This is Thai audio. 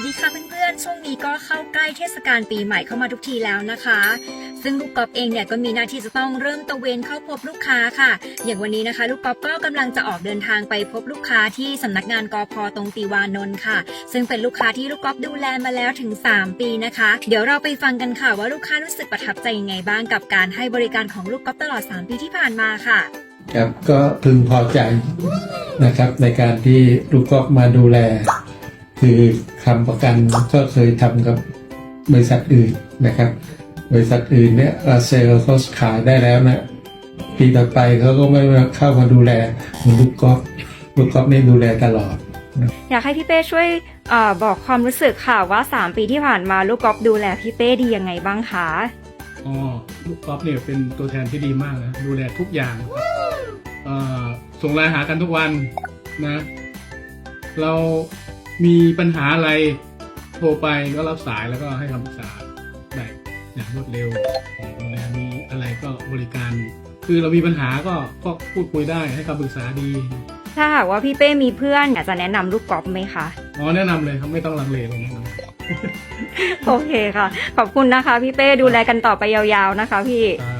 วัสดีค่ะเพื่อนๆ ช่วงนี้ก็เข้าใกล้เทศกาลปีใหม่เข้ามาทุกทีแล้วนะคะ ซึ่งลูกกอล์ฟเองเนี่ยก็มีหน้าที่จะต้องเริ่มตระเวนเข้าพบลูกค้าค่ะ อย่างวันนี้นะคะ ลูกกอล์ฟก็กำลังจะออกเดินทางไปพบลูกค้าที่สำนักงานกอพตรงตีวานนท์ค่ะ ซึ่งเป็นลูกค้าที่ลูกกอล์ฟดูแลมาแล้วถึง 3 ปีนะคะ เดี๋ยวเราไปฟังกันค่ะว่าลูกค้ารู้สึกประทับใจยังไงบ้างกับการให้บริการของลูกกอล์ฟตลอด 3 ปีที่ผ่านมาค่ะครับก็พึงพอใจนะครับในการที่ลูกกอล์ฟมาดูแล คือคำประกันก็เคยทำกับบริษัทอื่นนะครับ บริษัทอื่นเนี่ยเอ่อเซลล์เขาขายได้แล้วนะปีต่อไปเขาก็ไม่มาเข้ามาดูแลเหมือนลูกกอล์ฟลูกกอล์ฟนี่ดูแลตลอด อยากให้พี่เป้ช่วยเออบอกความรู้สึกค่ะว่า 3 ปีที่ผ่านมาลูกกอล์ฟดูแลพี่เป้ดียังไงบ้างคะอ๋อลูกกอล์ฟเนี่ยเป็นตัวแทนที่ดีมากนะดูแลทุกอย่างเอ่อส่งไลน์หากันทุกวันนะ เรา มีปัญหาอะไรโทรไปก็รับสายแล้วก็ให้คำปรึกษาได้อย่างรวดเร็วดูแลมีอะไรก็บริการ คือเรามีปัญหาก็ก็พูดคุยได้ให้คำปรึกษาดี ถ้าหากว่าพี่เป้มีเพื่อนอยากจะแนะนำลูกกอล์ฟไหมคะ อ๋อแนะนำเลยครับไม่ต้องลังเลเลยแนะนำโอเคค่ะ ขอบคุณนะคะพี่เป้ดูแลกันต่อไปยาวๆนะคะพี่ ครับ